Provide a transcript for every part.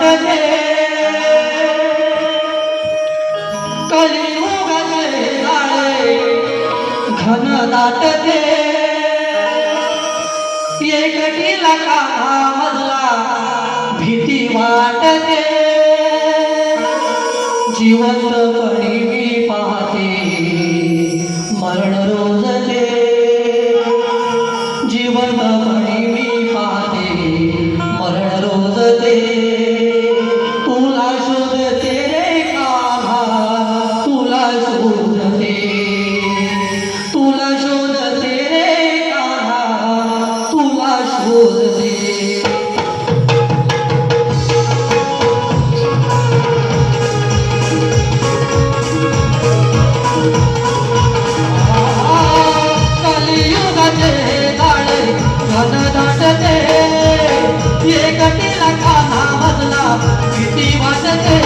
दाटते घन दाटते एकटीला कामामधला भीती वाटते. जिवंतपणी मी पाहते मरण रोज भीती वाटते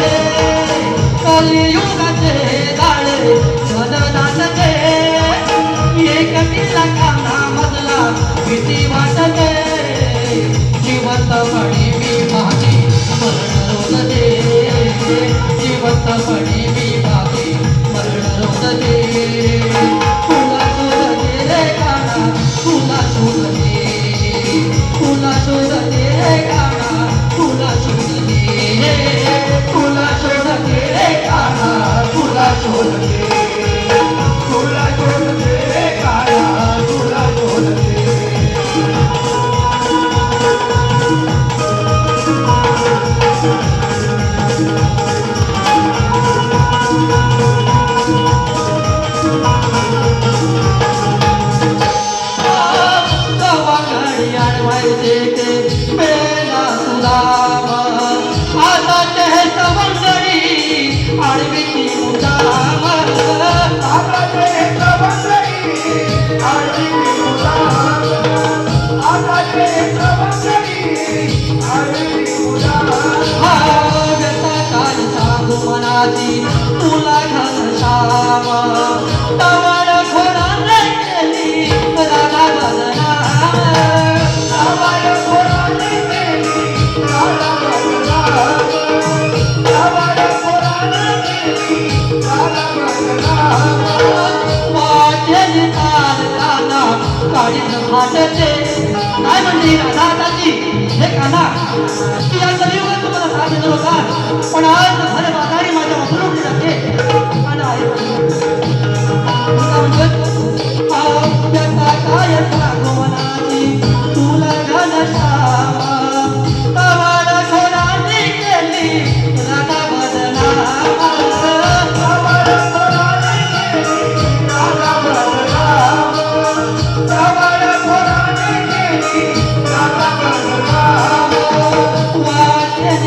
कलियुगाचे झाडे घन दाटते एकटीला काना भीती वाटते. जिवंतपणी मी माझी मरण रोजते. जिवंतपणी फाटते काय म्हणली राधा दादी हे काना की या कलियुगात तुम्हाला साथ देतो का पण आज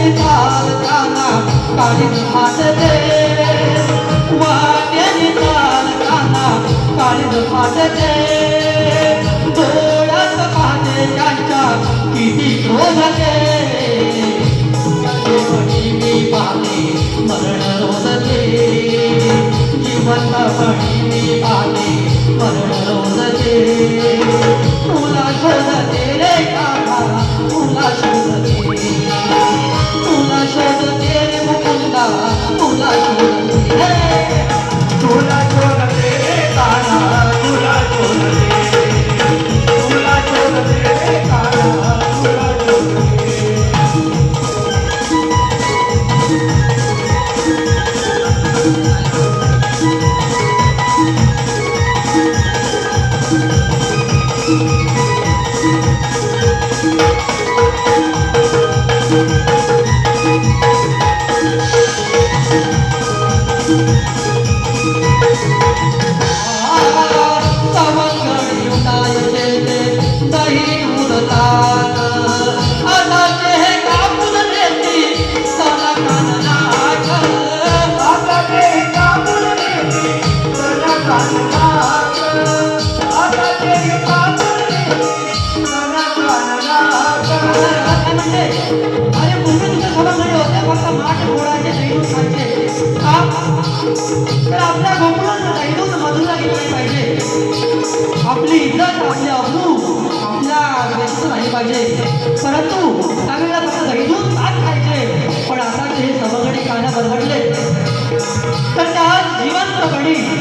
वाटेने चालताना काळीज फाटते वाटेने चालताना काळीज फाटते डोळ्यात पाहते त्यांच्या किती क्रोधते त्याचेपणी मी पाहते मरण रोजते जिवंतपणी मी पाहते मरण रोजते तुला शोधते रे काका तुला शोधते सांगते अरे पूर्वी तुझ्या सभामध्ये होते फक्त माठ मोडाचे दैनून का? तर आपल्या गोकुळांना दैनून मधुला घेतली पाहिजे. आपली इज्जत आपली अब्रू आपल्या देशात राहिली पाहिजे. परंतु त्यावेळेला फक्त दैनून आज खायचे. पण आता ते सभागडी खाण्या बरगडले तर त्या जीवन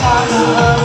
ખાના